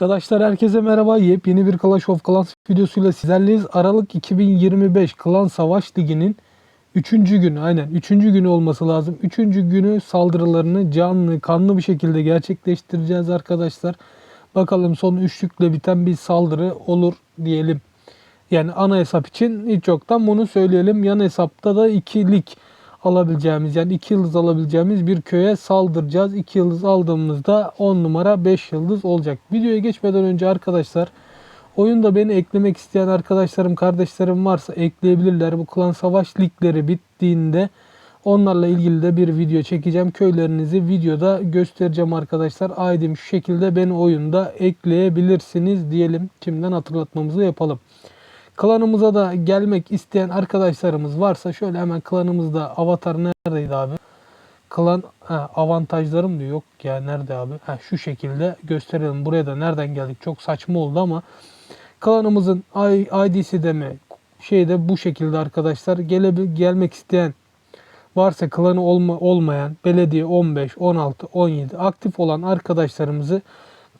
Arkadaşlar herkese merhaba. Yepyeni bir Clash of Clans videosuyla sizlerleyiz. Aralık 2025 Klan Savaş Ligi'nin 3. günü aynen 3. günü olması lazım. 3. günü saldırılarını canlı kanlı bir şekilde gerçekleştireceğiz arkadaşlar. Bakalım son üçlükle biten bir saldırı olur diyelim. Yani ana hesap için hiç yoktan bunu söyleyelim. Yan hesapta da ikilik alabileceğimiz yani 2 yıldız alabileceğimiz bir köye saldıracağız. 2 yıldız aldığımızda 10 numara 5 yıldız olacak. Videoya geçmeden önce arkadaşlar oyunda beni eklemek isteyen arkadaşlarım kardeşlerim varsa ekleyebilirler. Bu klan savaş ligleri bittiğinde onlarla ilgili de bir video çekeceğim. Köylerinizi videoda göstereceğim arkadaşlar. ID'm şu şekilde beni oyunda ekleyebilirsiniz diyelim. Şimdiden hatırlatmamızı yapalım. Klanımıza da gelmek isteyen arkadaşlarımız varsa şöyle hemen klanımızda avatar neredeydi abi? Klan ha, avantajlarım diyor. Yok ya nerede abi? Ha, şu şekilde gösterelim. Buraya da nereden geldik? Çok saçma oldu ama klanımızın ID'si de mi? Şeyde bu şekilde arkadaşlar. Gele, gelmek isteyen varsa klanı olma, olmayan belediye 15, 16, 17 aktif olan arkadaşlarımızı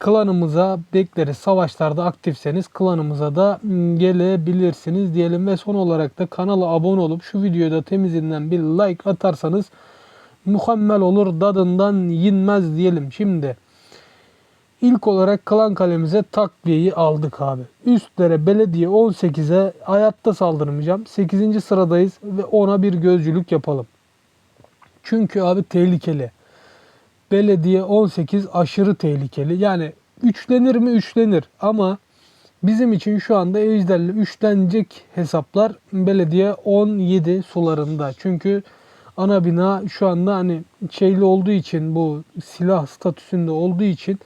klanımıza bekleriz. Savaşlarda aktifseniz klanımıza da mm, gelebilirsiniz diyelim. Ve son olarak da kanala abone olup şu videoya da temizinden bir like atarsanız mükemmel olur. Dadından yenmez diyelim. Şimdi ilk olarak klan kalemize takviyeyi aldık abi. Üstlere belediye 18'e hayatta saldırmayacağım. 8. sıradayız ve ona bir gözcülük yapalım. Çünkü abi tehlikeli. Belediye 18 aşırı tehlikeli. Yani üçlenir mi üçlenir ama bizim için şu anda ejderle üçlenecek hesaplar belediye 17 sularında. Çünkü ana bina şu anda hani şeyli olduğu için bu silah statüsünde olduğu için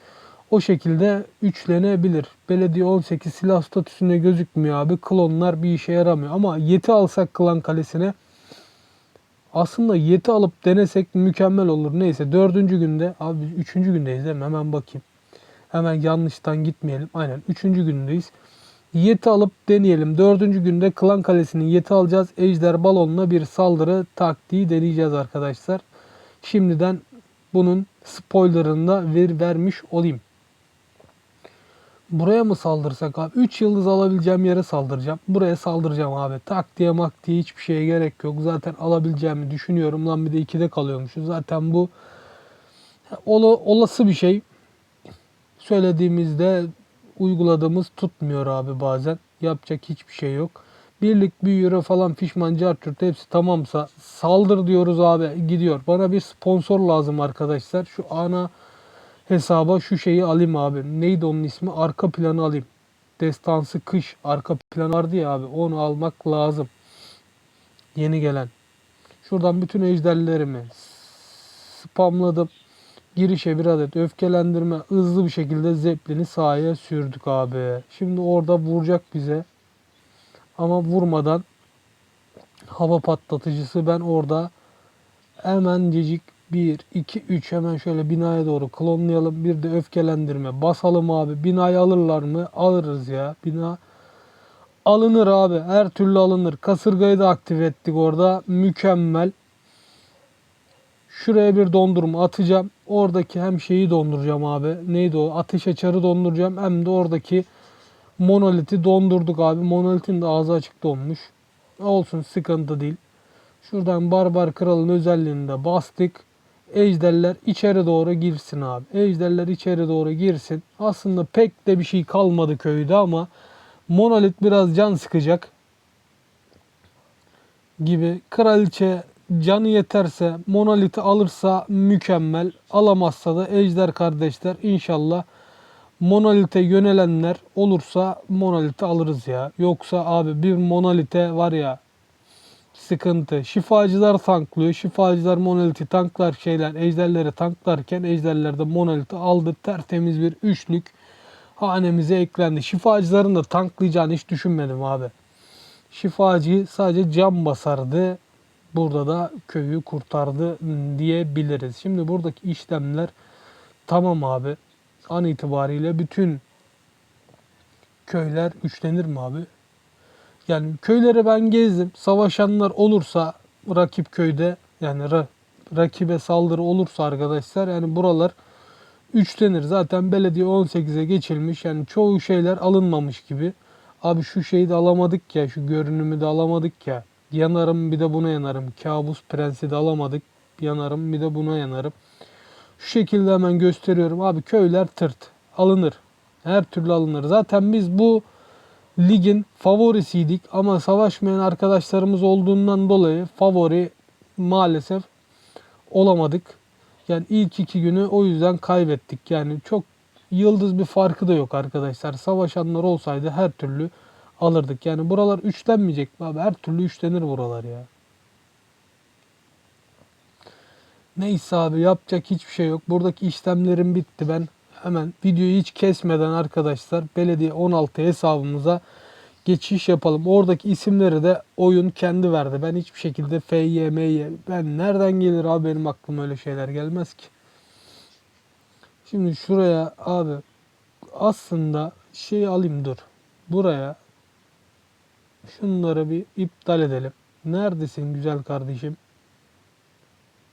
o şekilde üçlenebilir. Belediye 18 silah statüsünde gözükmüyor abi. Klonlar bir işe yaramıyor. Ama yeti alsak klan kalesine aslında yeti alıp denesek mükemmel olur. Neyse dördüncü günde abi üçüncü gündeyiz değil mi? Hemen bakayım. Hemen yanlıştan gitmeyelim. Aynen üçüncü gündeyiz. Yeti alıp deneyelim. Dördüncü günde klan kalesinin yeti alacağız. Ejder balonuna bir saldırı taktiği deneyeceğiz arkadaşlar. Şimdiden bunun spoilerını da ver, vermiş olayım. Buraya mı saldırsak abi? 3 yıldız alabileceğim yere saldıracağım. Buraya saldıracağım abi. Tak diye mak diye hiçbir şeye gerek yok. Zaten alabileceğimi düşünüyorum. Lan bir de 2'de kalıyormuşuz. Zaten bu ola, olası bir şey. Söylediğimizde uyguladığımız tutmuyor abi bazen. Yapacak hiçbir şey yok. Birlik büyüyor falan fişmancı Arthur hepsi tamamsa saldır diyoruz abi gidiyor. Bana bir sponsor lazım arkadaşlar. Şu ana hesaba şu şeyi alayım abi. Neydi onun ismi? Arka planı alayım. Destansı kış arka planı vardı ya abi. Onu almak lazım. Yeni gelen. Şuradan bütün ejderlerimi spamladım. Girişe bir adet öfkelendirme hızlı bir şekilde zeplini sahaya sürdük abi. Şimdi orada vuracak bize. Ama vurmadan hava patlatıcısı ben orada hemen cecik 1, 2, 3 hemen şöyle binaya doğru klonlayalım. Bir de öfkelendirme basalım abi. Binayı alırlar mı? Alırız ya. Bina alınır abi. Her türlü alınır. Kasırgayı da aktif ettik orada. Mükemmel. Şuraya bir dondurma atacağım. Oradaki hem şeyi donduracağım abi. Neydi o? Ateş açarı donduracağım. Hem de oradaki monoliti dondurduk abi. Monolitin de ağzı açık donmuş. Olsun sıkıntı değil. Şuradan Barbar Kral'ın özelliğini de bastık. Ejderler içeri doğru girsin abi. Ejderler içeri doğru girsin. Aslında pek de bir şey kalmadı köyde ama Monolit biraz can sıkacak gibi. Kraliçe canı yeterse Monolit'i alırsa mükemmel. Alamazsa da Ejder kardeşler inşallah Monolit'e yönelenler olursa Monolit'i alırız ya. Yoksa abi bir Monolit'e var ya sıkıntı. Şifacılar tanklıyor. Şifacılar monoliti tanklar şeyler ejderleri tanklarken ejderler de monoliti aldı. Tertemiz bir üçlük hanemize eklendi. Şifacıların da tanklayacağını hiç düşünmedim abi. Şifacı sadece cam basardı. Burada da köyü kurtardı diyebiliriz. Şimdi buradaki işlemler tamam abi. An itibariyle bütün köyler üçlenir mi abi? Yani köyleri ben gezdim. Savaşanlar olursa rakip köyde yani ra- rakibe saldırı olursa arkadaşlar yani buralar üçlenir. Zaten belediye 18'e geçilmiş. Yani çoğu şeyler alınmamış gibi. Abi şu şeyi de alamadık ya. Şu görünümü de alamadık ya. Yanarım bir de buna yanarım. Kabus prensi de alamadık. Yanarım bir de buna yanarım. Şu şekilde hemen gösteriyorum. Abi köyler tırt. Alınır. Her türlü alınır. Zaten biz bu ligin favorisiydik ama savaşmayan arkadaşlarımız olduğundan dolayı favori maalesef olamadık. Yani ilk iki günü o yüzden kaybettik. Yani çok yıldız bir farkı da yok arkadaşlar. Savaşanlar olsaydı her türlü alırdık. Yani buralar üçlenmeyecek abi? Her türlü üçlenir buralar ya. Neyse abi yapacak hiçbir şey yok. Buradaki işlemlerim bitti. Ben hemen videoyu hiç kesmeden arkadaşlar belediye 16 hesabımıza geçiş yapalım. Oradaki isimleri de oyun kendi verdi. Ben hiçbir şekilde FY, MY ben nereden gelir abi benim aklıma öyle şeyler gelmez ki. Şimdi şuraya abi aslında şey alayım dur. Buraya şunları bir iptal edelim. Neredesin güzel kardeşim?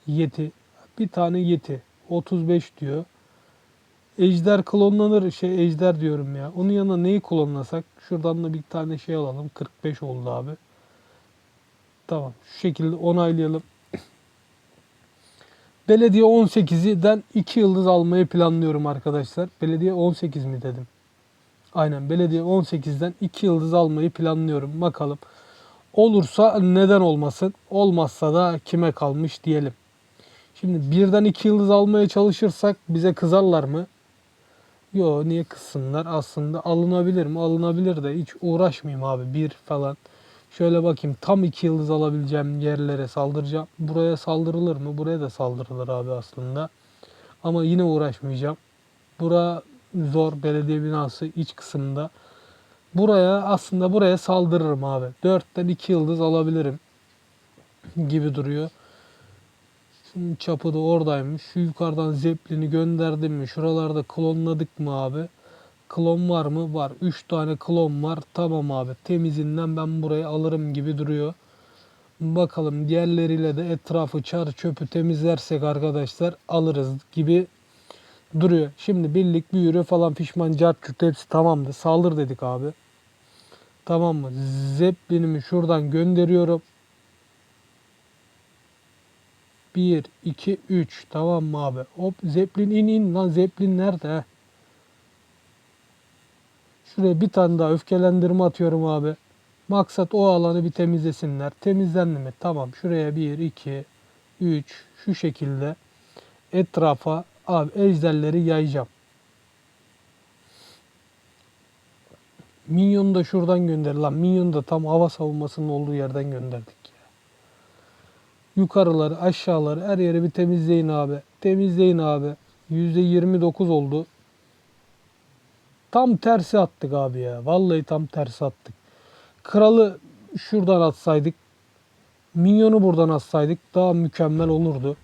Yeti. Bir tane yeti. 35 diyor. Ejder klonlanır. Şey ejder diyorum ya. Onun yanına neyi klonlasak? Şuradan da bir tane şey alalım. 45 oldu abi. Tamam. Şu şekilde onaylayalım. Belediye 18'den 2 yıldız almayı planlıyorum arkadaşlar. Belediye 18 mi dedim? Aynen belediye 18'den 2 yıldız almayı planlıyorum. Bakalım. Olursa neden olmasın? Olmazsa da kime kalmış diyelim. Şimdi birden 2 yıldız almaya çalışırsak bize kızarlar mı? Yo niye kızsınlar? Aslında alınabilir mi? Alınabilir de hiç uğraşmayayım abi. Bir falan. Şöyle bakayım tam 2 yıldız alabileceğim yerlere saldıracağım. Buraya saldırılır mı? Buraya da saldırılır abi aslında. Ama yine uğraşmayacağım. Bura zor belediye binası iç kısımda. Buraya aslında buraya saldırırım abi. 4'ten 2 yıldız alabilirim gibi duruyor. Şunun çapı da oradaymış. Şu yukarıdan zeplini gönderdim mi? Şuralarda klonladık mı abi? Klon var mı? Var. 3 tane klon var. Tamam abi. Temizinden ben burayı alırım gibi duruyor. Bakalım diğerleriyle de etrafı çar çöpü temizlersek arkadaşlar alırız gibi duruyor. Şimdi birlik büyürü falan pişman cart hepsi tamamdı. Saldır dedik abi. Tamam mı? Zeppelinimi şuradan gönderiyorum. 1, 2, 3. Tamam mı abi? Hop Zeppelin in in. Lan Zeppelin nerede? Şuraya bir tane daha öfkelendirme atıyorum abi. Maksat o alanı bir temizlesinler. Temizlendi mi? Tamam. Şuraya 1, 2, 3 şu şekilde etrafa abi ejderleri yayacağım. Minyonu da şuradan gönder. Lan Minyonu da tam hava savunmasının olduğu yerden gönderdik. Yukarıları, aşağıları her yeri bir temizleyin abi. Temizleyin abi. %29 oldu. Tam tersi attık abi ya. Vallahi tam tersi attık. Kralı şuradan atsaydık. Minyonu buradan atsaydık daha mükemmel olurdu.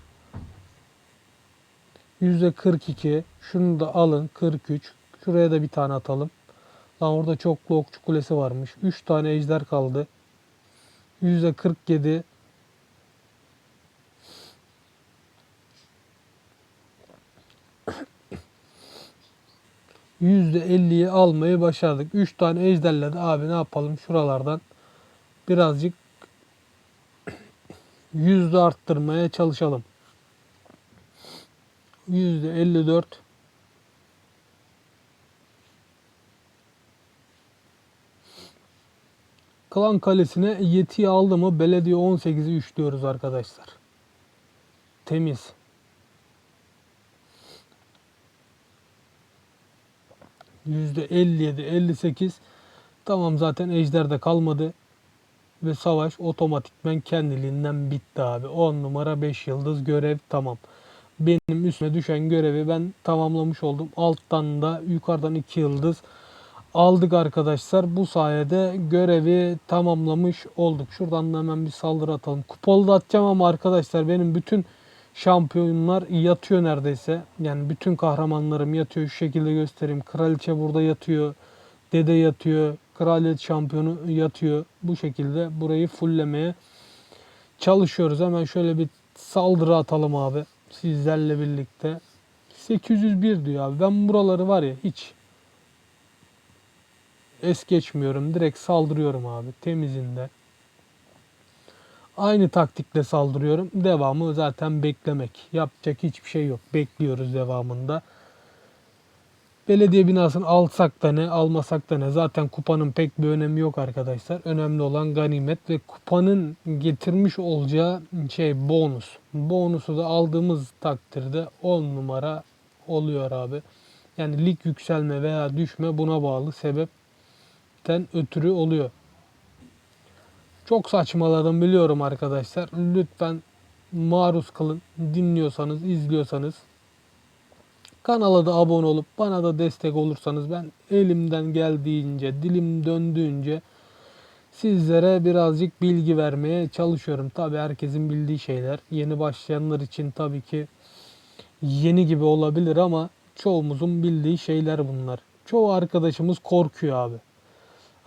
%42. Şunu da alın. 43. Şuraya da bir tane atalım. Lan orada çoklu okçu kulesi varmış. 3 tane ejder kaldı. %47. %50'yi almayı başardık. 3 tane ejderle de abi ne yapalım şuralardan birazcık yüzde arttırmaya çalışalım. %54 Klan Kalesi'ne yetiyi aldı mı belediye 18'i üçlüyoruz arkadaşlar. Temiz. %57, 58. Tamam zaten ejderde kalmadı. Ve savaş otomatikmen kendiliğinden bitti abi. 10 numara 5 yıldız görev tamam. Benim üstüme düşen görevi ben tamamlamış oldum. Alttan da yukarıdan 2 yıldız aldık arkadaşlar. Bu sayede görevi tamamlamış olduk. Şuradan da hemen bir saldırı atalım. Kupalı da atacağım ama arkadaşlar benim bütün şampiyonlar yatıyor neredeyse. Yani bütün kahramanlarım yatıyor. Şu şekilde göstereyim. Kraliçe burada yatıyor. Dede yatıyor. Kraliyet şampiyonu yatıyor. Bu şekilde burayı fulllemeye çalışıyoruz. Hemen şöyle bir saldırı atalım abi. Sizlerle birlikte. 801 diyor abi. Ben buraları var ya hiç es geçmiyorum. Direkt saldırıyorum abi temizinde. Aynı taktikle saldırıyorum. Devamı zaten beklemek. Yapacak hiçbir şey yok. Bekliyoruz devamında. Belediye binasını alsak da ne, almasak da ne. Zaten kupanın pek bir önemi yok arkadaşlar. Önemli olan ganimet ve kupanın getirmiş olacağı şey bonus. Bonusu da aldığımız takdirde 10 numara oluyor abi. Yani lig yükselme veya düşme buna bağlı sebepten ötürü oluyor. Çok saçmaladım biliyorum arkadaşlar. Lütfen maruz kalın. Dinliyorsanız, izliyorsanız Kanala da abone olup bana da destek olursanız ben elimden geldiğince, dilim döndüğünce sizlere birazcık bilgi vermeye çalışıyorum. Tabi herkesin bildiği şeyler. Yeni başlayanlar için tabii ki yeni gibi olabilir ama çoğumuzun bildiği şeyler bunlar. Çoğu arkadaşımız korkuyor abi.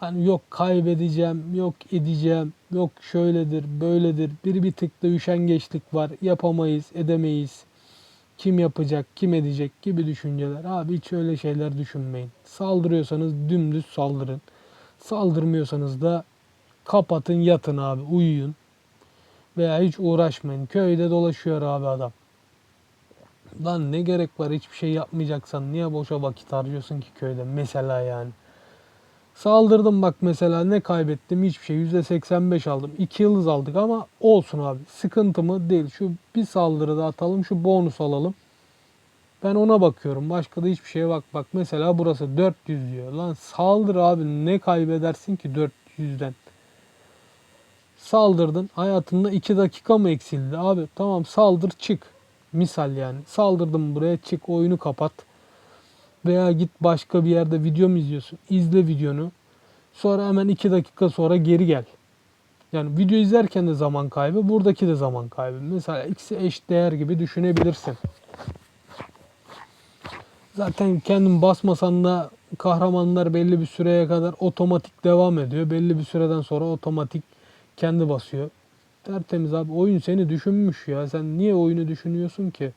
Hani yok kaybedeceğim, yok edeceğim, yok şöyledir, böyledir. Bir bir tıkta üşengeçlik var. Yapamayız, edemeyiz kim yapacak, kim edecek gibi düşünceler. Abi hiç öyle şeyler düşünmeyin. Saldırıyorsanız dümdüz saldırın. Saldırmıyorsanız da kapatın yatın abi uyuyun. Veya hiç uğraşmayın. Köyde dolaşıyor abi adam. Lan ne gerek var hiçbir şey yapmayacaksan niye boşa vakit harcıyorsun ki köyde mesela yani. Saldırdım bak mesela ne kaybettim hiçbir şey %85 aldım. 2 yıldız aldık ama olsun abi. Sıkıntı mı değil. Şu bir saldırıda atalım şu bonus alalım. Ben ona bakıyorum. Başka da hiçbir şeye bak. Bak mesela burası 400 diyor. Lan saldır abi ne kaybedersin ki 400'den. Saldırdın. Hayatında 2 dakika mı eksildi? Abi tamam saldır çık. Misal yani. Saldırdım buraya çık oyunu kapat. Veya git başka bir yerde video mu izliyorsun? İzle videonu. Sonra hemen 2 dakika sonra geri gel. Yani video izlerken de zaman kaybı, buradaki de zaman kaybı. Mesela ikisi eş değer gibi düşünebilirsin. Zaten kendin basmasan da kahramanlar belli bir süreye kadar otomatik devam ediyor. Belli bir süreden sonra otomatik kendi basıyor. Tertemiz abi. Oyun seni düşünmüş ya. Sen niye oyunu düşünüyorsun ki?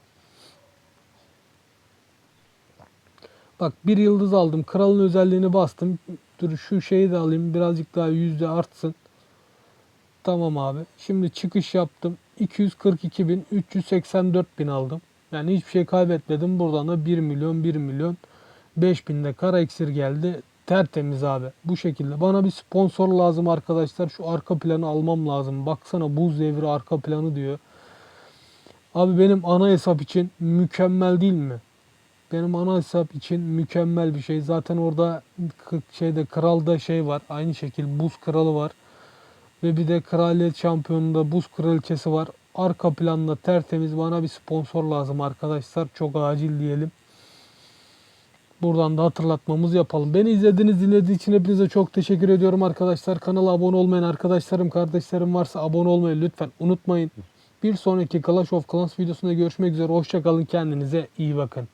Bak bir yıldız aldım. Kralın özelliğini bastım. Dur şu şeyi de alayım. Birazcık daha yüzde artsın. Tamam abi. Şimdi çıkış yaptım. 242 bin, 384 bin aldım. Yani hiçbir şey kaybetmedim. Buradan da 1 milyon, 1 milyon, 5 binde kara iksir geldi. Tertemiz abi. Bu şekilde. Bana bir sponsor lazım arkadaşlar. Şu arka planı almam lazım. Baksana buz devri arka planı diyor. Abi benim ana hesap için mükemmel değil mi? Benim ana hesap için mükemmel bir şey. Zaten orada şeyde kralda şey var. Aynı şekil buz kralı var. Ve bir de kraliyet şampiyonunda buz kraliçesi var. Arka planda tertemiz bana bir sponsor lazım arkadaşlar. Çok acil diyelim. Buradan da hatırlatmamızı yapalım. Beni izlediğiniz, dinlediğiniz için hepinize çok teşekkür ediyorum arkadaşlar. Kanala abone olmayan arkadaşlarım, kardeşlerim varsa abone olmayı lütfen unutmayın. Bir sonraki Clash of Clans videosunda görüşmek üzere. Hoşçakalın. Kendinize iyi bakın.